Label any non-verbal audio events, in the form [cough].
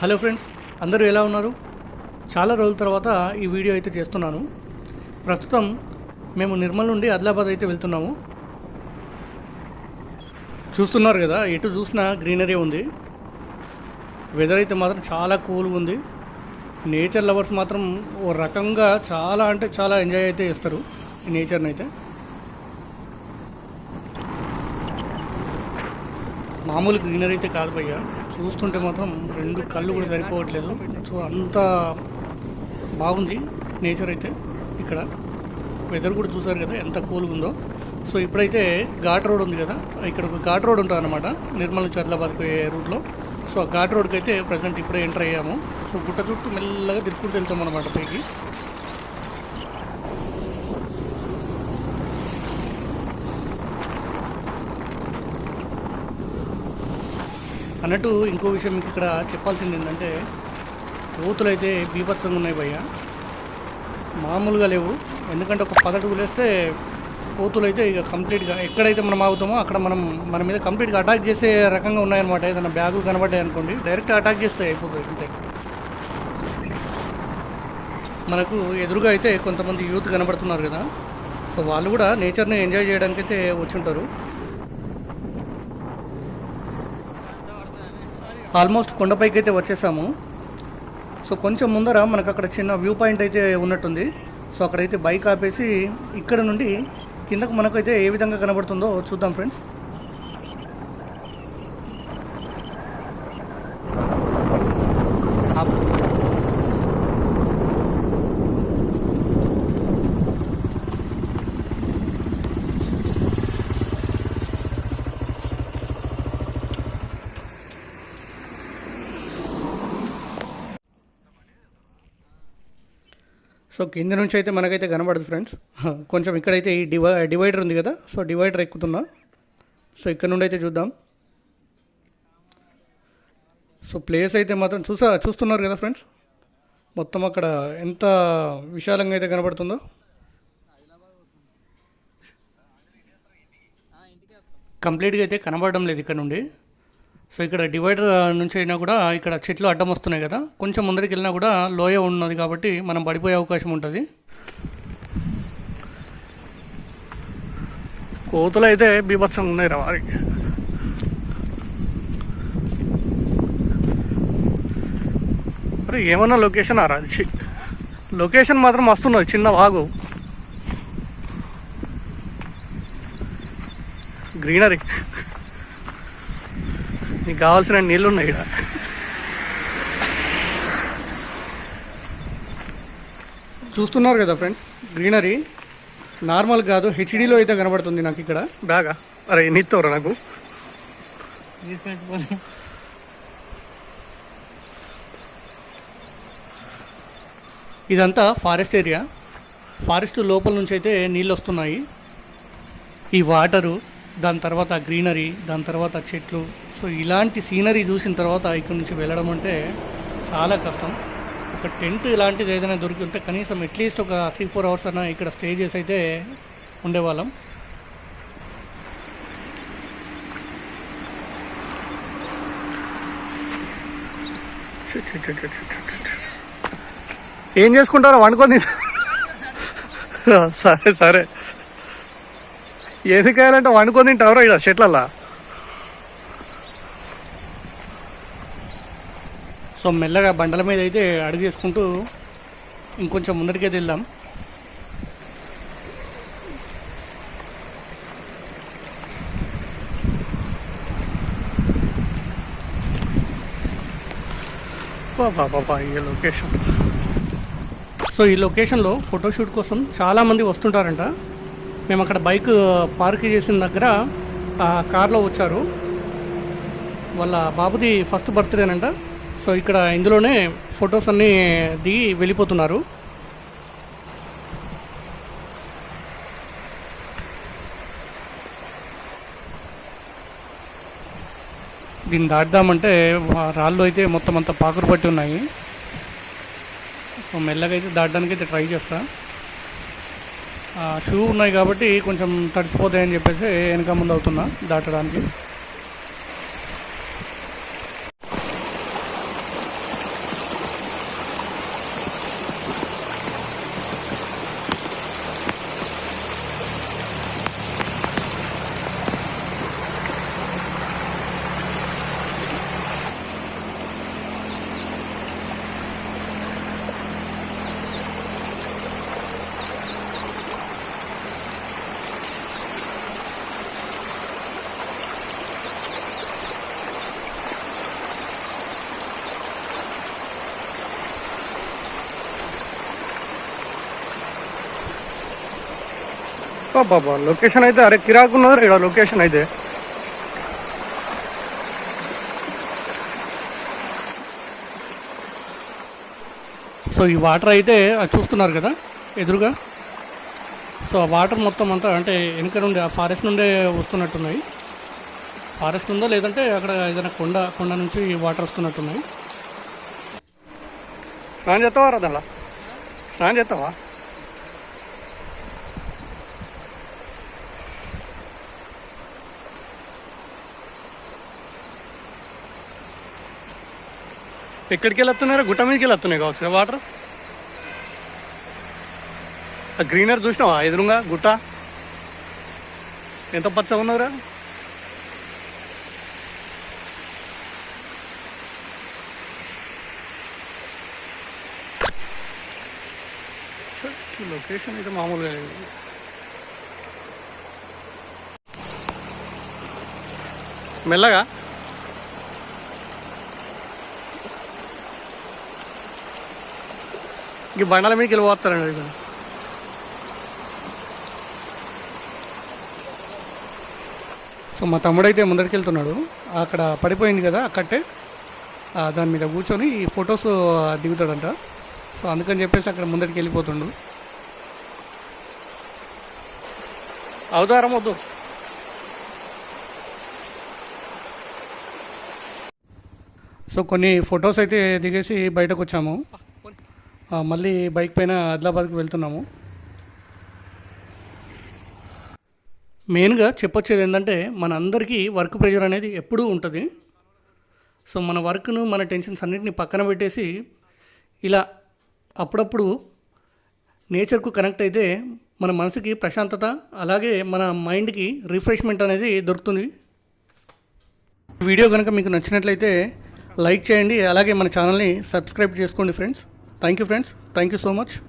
Hello friends అందరూ ఎలా ఉన్నారు? చాలా రోజుల తర్వాత ఈ వీడియో అయితే చేస్తున్నాను. ప్రస్తుతం మేము నిర్మల్ నుండి ఆదిలాబాద్ అయితే వెళ్తున్నాము. చూస్తున్నారు కదా ఎటు చూసినా గ్రీనరీ ఉంది. వెదర్ అయితే మాత్రం చాలా కూల్గా ఉంది. నేచర్ లవర్స్ మాత్రం ఓ రకంగా చాలా అంటే చాలా ఎంజాయ్ అయితే చేస్తారు ఈ నేచర్ని అయితే. మామూలు గ్రీనరీ అయితే కాదు భయ్య. చూస్తుంటే మాత్రం రెండు కళ్ళు కూడా సరిపోవట్లేదు. సో అంత బాగుంది. నేచర్ అయితే ఇక్కడ. వెదర్ కూడా చూసారు కదా ఎంత కూల్గా ఉందో. సో ఇప్పుడైతే ఘాట్ రోడ్ ఉంది కదా ఇక్కడ ఒక ఘాట్ రోడ్ ఉంటుంది అనమాట నిర్మల్ నుంచి ఆదిలాబాద్కి పోయే రూట్లో. సో ఆ ఘాట్ రోడ్కి అయితే ప్రజెంట్ ఇప్పుడే ఎంటర్ అయ్యాము. సో గుట్ట చుట్టూ మెల్లగా తిరుక్కుంటూ వెళ్తాం అనమాట పైకి. అన్నట్టు ఇంకో విషయం మీకు ఇక్కడ చెప్పాల్సింది ఏంటంటే కోతులు అయితే బీభత్సంగా ఉన్నాయి భయ్య. మామూలుగా లేవు. ఎందుకంటే ఒక పదడుగు వేస్తే కోతులు అయితే ఇక కంప్లీట్గా ఎక్కడైతే మనం ఆగుతామో అక్కడ మనం మన మీద కంప్లీట్గా అటాక్ చేసే రకంగా ఉన్నాయన్నమాట. ఏదైనా బ్యాగులు కనబడ్డాయి అనుకోండి డైరెక్ట్ అటాక్ చేస్తే అయిపోతుంది అంతే. మనకు ఎదురుగా అయితే కొంతమంది యూత్ కనబడుతున్నారు కదా. సో వాళ్ళు కూడా నేచర్ని ఎంజాయ్ చేయడానికి అయితే వచ్చుంటారు ఆల్మోస్ట్ కొండపైకి అయితే వచ్చేసాము. సో కొంచెం ముందర మనకు అక్కడ చిన్న వ్యూ పాయింట్ అయితే ఉన్నట్టుంది. సో అక్కడైతే బైక్ ఆపేసి ఇక్కడ నుండి కిందకు మనకైతే ఏ విధంగా కనబడుతుందో చూద్దాం ఫ్రెండ్స్. సో కింద నుంచి అయితే మనకైతే కనబడదు ఫ్రెండ్స్. [laughs] కొంచెం ఇక్కడైతే ఈ డివై డివైడర్ ఉంది కదా సో డివైడర్ ఎక్కుతున్నా. సో ఇక్కడ నుండి అయితే చూద్దాం. సో ప్లేస్ అయితే మాత్రం చూసా చూస్తున్నారు కదా ఫ్రెండ్స్. మొత్తం అక్కడ ఎంత విశాలంగా అయితే కనబడుతుందో. కంప్లీట్గా అయితే కనబడడం లేదు ఇక్కడ నుండి. సో ఇక్కడ డివైడర్ నుంచి అయినా కూడా ఇక్కడ చెట్లు అడ్డం వస్తున్నాయి కదా. కొంచెం ముందరికి వెళ్ళినా కూడా లోయ ఉన్నది కాబట్టి మనం పడిపోయే అవకాశం ఉంటుంది. కోతులు అయితే బీభత్సంగా ఉన్నాయి రా వారికి మరి ఏమన్నా లొకేషన్ ఆరా చి- లొకేషన్ మాత్రం వస్తున్నది చిన్న వాగు. గ్రీనరీ. నీకు కావాల్సిన నీళ్ళు ఉన్నాయి ఇక్కడ. చూస్తున్నారు కదా ఫ్రెండ్స్ గ్రీనరీ. నార్మల్ కాదు హెచ్డీలో అయితే కనబడుతుంది నాకు ఇక్కడ. బాగా అరే నిత్తవరా నాకు? ఇదంతా ఫారెస్ట్ ఏరియా. ఫారెస్ట్ లోపల నుంచి అయితే నీళ్ళు వస్తున్నాయి. ఈ వాటరు దాని తర్వాత గ్రీనరీ దాని తర్వాత చెట్లు. సో ఇలాంటి సీనరీ చూసిన తర్వాత ఇక్కడ నుంచి వెళ్ళడం అంటే చాలా కష్టం. ఒక టెంట్ ఇలాంటిది ఏదైనా దొరికి ఉంటే కనీసం అట్లీస్ట్ ఒక త్రీ ఫోర్ అవర్స్ అన్న ఇక్కడ స్టే చేసి అయితే ఉండేవాళ్ళం. ఏం చేసుకుంటారో వండుకొని [laughs] సరే సరే. ఎరికాయాలంటే వండుకొని తింటావరా ఇక్కడ చెట్లల్లా సో మెల్లగా బండల మీద అయితే అడుగు చేసుకుంటూ ఇంకొంచెం ముందరికైతే వెళ్దాం బాబా ఈ లొకేషన్ సో ఈ లొకేషన్లో ఫోటోషూట్ కోసం చాలామంది వస్తుంటారంట. మేము అక్కడ బైక్ పార్క్ చేసిన దగ్గర కార్లో వచ్చారు. వాళ్ళ బాబుది ఫస్ట్ బర్త్డేనంట సో ఇక్కడ ఇందులోనే ఫొటోస్ అన్నీ దిగి వెళ్ళిపోతున్నారు. దీన్ని దాటుదామంటే రాళ్ళు అయితే మొత్తం అంతా పాకురు పట్టి ఉన్నాయి. సో మెల్లగా అయితే దాటడానికి అయితే ట్రై చేస్తాను షూ ఉన్నాయి కాబట్టి కొంచెం తడిసిపోతాయని చెప్పేసి వెనక ముందు అవుతున్నా దాటడానికి. బాబా లొకేషన్ అయితే అరే కిరాకున్నది ఇక్కడ లొకేషన్ అయితే. సో ఈ వాటర్ అయితే అది చూస్తున్నారు కదా ఎదురుగా. సో ఆ వాటర్ మొత్తం అంతా అంటే వెనుక నుండి ఆ ఫారెస్ట్ నుండే వస్తున్నట్టున్నాయి. ఫారెస్ట్ ఉందా లేదంటే అక్కడ ఏదైనా కొండ కొండ నుంచి వాటర్ వస్తున్నట్టున్నాయి? స్నానం చేస్తావా రదలా స్నానం చేస్తావా? ఎక్కడికి వెళ్ళొస్తున్నారా గుట్ట మీదకి వెళ్ళొస్తున్నాయి కావచ్చు వాటర్? ఆ గ్రీనర్ చూసినావా? ఎదురుగా గుట్ట? ఎంత పచ్చగా ఉన్నదిరా? లొకేషన్ అయితే మామూలుగా లేదు. మెల్లగా? ఈ బండల మీదకి వెళ్ళి. పోతారండి ఇక్కడ సో మా తమ్ముడు అయితే ముందరికి వెళ్తున్నాడు. అక్కడ పడిపోయింది కదా అక్కడే దాని మీద కూర్చొని ఈ ఫొటోస్ దిగుతాడంట. సో అందుకని చెప్పేసి అక్కడ ముందరికి వెళ్ళిపోతుండు. అవుతారం వద్దు సో కొన్ని ఫొటోస్ అయితే దిగేసి బయటకు వచ్చాము. మళ్ళీ బైక్ పైన ఆదిలాబాద్కి వెళ్తున్నాము. మెయిన్గా చెప్పొచ్చేది ఏంటంటే మన అందరికీ వర్క్ ప్రెషర్ అనేది ఎప్పుడూ ఉంటుంది. సో మన వర్క్ను మన టెన్షన్స్ అన్నింటినీ పక్కన పెట్టేసి ఇలా అప్పుడప్పుడు నేచర్కు కనెక్ట్ అయితే మన మనసుకి ప్రశాంతత అలాగే మన మైండ్కి రిఫ్రెష్మెంట్ అనేది దొరుకుతుంది. వీడియో కనుక మీకు నచ్చినట్లయితే లైక్ చేయండి అలాగే మన ఛానల్ని సబ్స్క్రైబ్ చేసుకోండి friends. Thank you friends. Thank you so much.